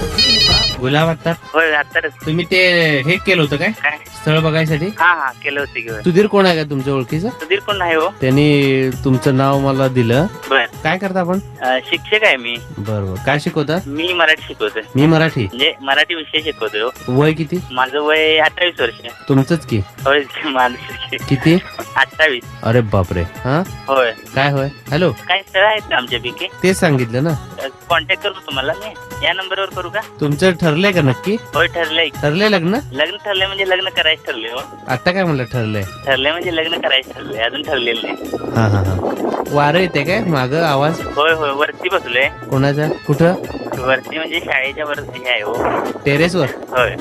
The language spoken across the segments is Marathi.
Viva! गुलाब आता होय आत्ताच तुम्ही ते हे केलं होतं काय? काय? स्थळ बघायसाठी? हा हा केलं होतं की होय. सुधीर कोण आहे का तुमच्या ओळखीचं? सुधीर कोण नाही हो. त्यांनी तुमचं नाव मला दिलं. बर. काय करता आपण? अं, शिक्षक आहे मी. बर बर. काय शिकवता? मी मराठी शिकवतोय. मी मराठी? म्हणजे मराठी विषय शिकवतोय हो. वय किती? माझं वय अठ्ठावीस वर्ष. तुमचंच की? होय माझं किती? अठ्ठावीस. अरे बापरे. हा? होय. काय होय? हॅलो? काय स्थळ आहेत का आमच्यापैकी? तेच सांगितलं ना. कॉन्टॅक्ट करू तुम्हाला मी. या नंबरवर करू का? तुमचं ठरलंय का नक्की? होय ठरलंय. ठरलंय लग्न? लग्न ठरलंय म्हणजे लग्न करायचं ठरलंय हो. आता काय म्हणलं ठरलंय? ठरलंय म्हणजे लग्न करायचं ठरलंय अजून ठरलेलं नाही. हा हा हा. वारं येते काय? माग आवाज? होय होय वरती बसलोय. कोणाचा? कुठं? वरती म्हणजे शाळेच्या वर हे आहे हो. टेरेसवर? होय.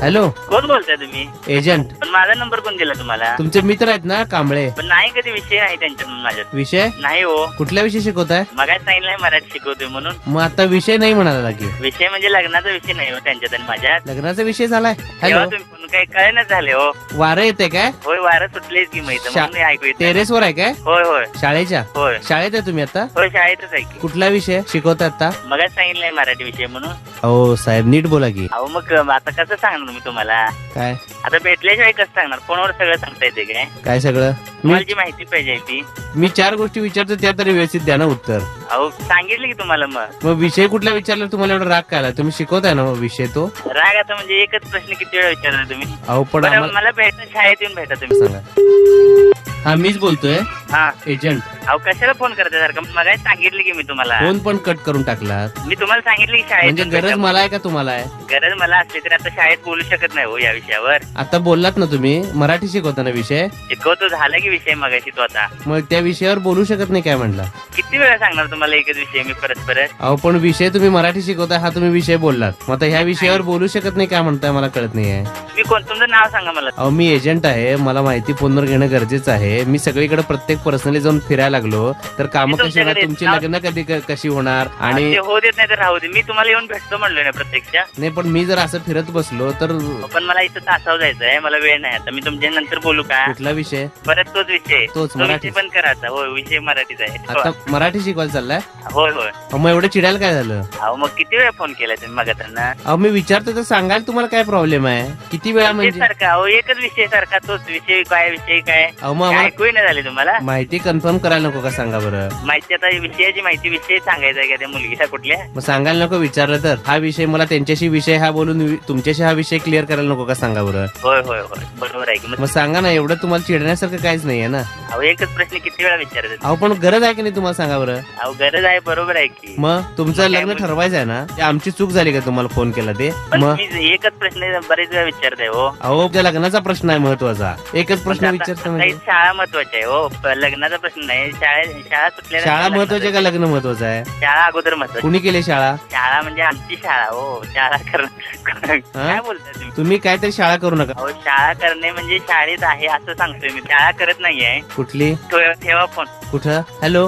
हॅलो? कोण बोलताय तुम्ही? एजंट. पण माझा नंबर कोण दिला तुम्हाला? तुमचे मित्र आहेत ना कांबळे? पण नाही कधी विषय नाही त्यांच्यात माझ्यात. विषय? नाही हो. कुठल्या विषय शिकवताय? मग सांगितलंय मराठी शिकवतोय म्हणून. मग आता विषय नाही म्हणाला की विषय म्हणजे लग्नाचा विषय नाही हो त्यांच्यात आणि माझ्यात. लग्नाचा विषय झालाय. तेव्हा हॅलो? तुम्ही फोन काही कळेनच झाले हो. वारं येते काय? होय वारं सुटलेच की माहिती शा- म्हणून ऐकू येत नाही. टेरेसवर आहे काय? होय होय. शाळेच्या? होय. शाळेत आहे तुम्ही आता? होय शाळेतच आहे की. कुठला विषय? शिकवता आता? मग सांगितलंय मराठी विषय म्हणून. हो साहेब नीट बोला की. अहो मग आता कसं सांगणार मी तुम्हाला? काय? आता भेटल्याशिवाय कसं सांगणार? फोनवर सगळं सांगता येते काय? काय सगळं? मी तुम्हाला जी माहिती पाहिजे ती. मी चार गोष्टी विचारतो त्या तरी व्यवस्थित द्या ना उत्तर. अहो सांगितलं की तुम्हाला मग. मग विषय कुठला विचारला तुम्हाला एवढा राग काय? तुम्ही शिकवताय ना मग विषय तो? राग आता म्हणजे एकच प्रश्न किती वेळा विचारला तुम्ही? अहो पण बरं आम्हाला मला भेटा शाळेत येऊन भेटा तुम्ही. सांगा. हा मीच बोलतोय. हा. एजंट अहो कशाला फोन करता सारखं? मग सांगितलं की मी तुम्हाला. फोन पण कट करून टाकला मी तुम्हाला सांगितलं की शाळेत म्हणजे गरज. मला आहे का तुम्हाला आहे गरज मला असली तरी आता शाळेत बोलू शकत नाही हो या विषयावर. आता बोललात ना तुम्ही मराठी शिकवता ना विषय? शिकवतो झाला की विषय मगाशी तो आता. मग त्या विषयावर बोलू शकत नाही काय म्हणला? किती वेळा सांगणार तुम्हाला एकच विषय मी परत परत? अहो पण विषय तुम्ही मराठी शिकवताय हा तुम्ही विषय बोललात. मग आता ह्या विषयावर बोलू शकत नाही काय म्हणताय मला कळत नाहीये. तुम्ही कोण? तुमचं नाव सांगा मला. अहो मी एजंट आहे मला माहिती फोनवर घेणं गरजेचं आहे. मी सगळीकडे प्रत्येक पर्सनली जाऊन फिरायला लागलो. तर कामं मी कशी होणार? तुमच्याकडे तुमची लग्न कधी क- कशी होणार? आणि ते होऊ देत नाही तर राहू दे. मी तुम्हाला येऊन भेटतो म्हणलोय ना प्रत्यक्ष नाही पण मी जर असं फिरत बसलो तर पण मला इथं तासाव जायचं आहे मला वेळ नाही आता. मी तुमच्या नंतर बोलू का? कुठला विषय? परत तोच विषय. तोच, तो मराठी. विषय पण करायचा. होय विषय मराठीचा आहे. आता मराठी शिकवायला चाललाय? होय होय. अहो, मग एवढं चिडायला काय झालं? अहो मग किती वेळा फोन केला तुम्ही मग त्यांना अहो मी विचारतो तर सांगायला तुम्हाला काय प्रॉब्लेम आहे? किती वेळा म्हणजे? सारखा. अहो एकच विषय सारखा तोच. विषय काय विषय काय? अहो मग काय आम्हाला ऐकू नाही झाले तुम्हाला? माहिती कन्फर्म करायला नको का सांगा बरं? माहिती आता विषयाची माहिती विषय सांगायचा आहे का त्या मुलगीला कुठल्या? मग सांगायला नको विचारलं तर. हा विषय मला त्यांच्याशी विषय हा बोलून वि- तुमच्याशी हा विषय क्लिअर करायला नको का सांगा बरं? होय होय होय. बरोबर आहे की. मग मग सांगा ना एवढं तुम्हाला चिडण्यासारखं काहीच नाहीये ना. अहो एकच प्रश्न किती वेळा विचारतात? अहो पण गरज आहे की नाही तुम्हाला सांगा बरं? अहो गरज आहे बरोबर आहे की. मग तुमचं मग काय लग्न बोल- ठरवायचं आहे ना ते आमची चूक झाली का तुम्हाला फोन केला ते? पण मग? मी एकच प्रश्न बरेच वेळा विचारताय हो. अहो त्या लग्नाचा प्रश्न आहे महत्त्वाचा. एकच प्रश्न आता- विचारतो आता म्हणजे? ही शाळा महत्वाची आहे हो. प- लग्नाचा प्रश्न नाही. शाळा शाळा सुटल्या शाळा महत्वाची आहे का लग्न महत्वाचं आहे? शाळा अगोदर महत्वाची कुणी केली शाळा? शाळा म्हणजे आमची शाळा हो. शाळा करणं काय बोलताय तुम्ही? तुम्ही काहीतरी शाळा करू नका. अहो शाळा करणे म्हणजे शाळेत आहे असं सांगतोय मी. शाळा करत नाहीये. कुठली? ठेवा ठेवा फोन. कुठं? हॅलो?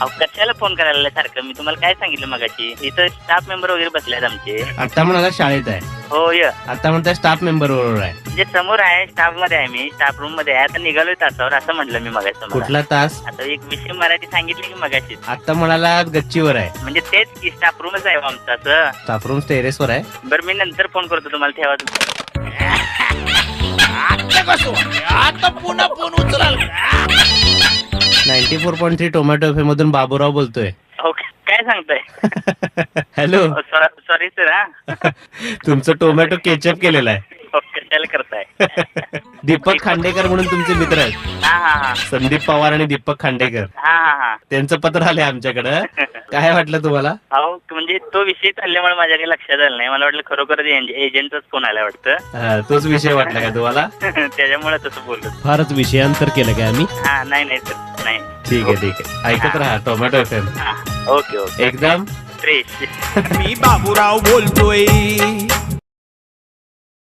अहो कशाला फोन करायला सारखं? मी तुम्हाला काय सांगितलं मगाशी? इथं स्टाफ मेंबर वगैरे बसलेत आमचे. आता म्हणाला शाळेत आहे. हो य. आता म्हणताय स्टाफ मेंबर बरोबर आहे. म्हणजे समोर आहे स्टाफमध्ये आहे मी स्टाफ रूममध्ये आहे. आता निघालोय तासावर असं म्हटलं मी मगाशी तुम्हाला. कुठला तास? आता एक विषय मराठी सांगितली की मगाशी. आता म्हणाला गच्चीवर आहे. म्हणजे तेच की स्टाफ रूमच आहे आमचं असं. स्टाफ रूम टेरेसवर आहे. बरं मी नंतर फोन करतो तुम्हाला ठेवा तुम्ही. Ninety four point three tomato F मधून बाबूराव बोलतोय. हो काय सांगताय? हॅलो. सॉरी सर हा. तुमचं टोमॅटो केचप केलेला आहे. कशाला करताय. दीपक खांडेकर म्हणून तुमचे मित्र आहेत. हा हा हा. संदीप पवार आणि दीपक खांडेकर. हा हा हा. त्यांचं पत्र आलंय आमच्याकडं. काय वाटलं तुम्हाला? अहो म्हणजे तो विषय चालल्यामुळे माझ्या काही लक्षात आलं नाही. मला वाटलं खरोखरच एजंटचाच फोन आला वाटतं. हा, तोच विषय वाटला का तुम्हाला? त्याच्यामुळे तसं बोललो. फारच विषयांतर केलं काय आम्ही? हा नाही नाही सर नाही. ठीक आहे ठीक आहे. ऐकत राहा टोमॅटो हा ओके ओके. एकदम फ्रेश मी बाबूराव बोलतोय.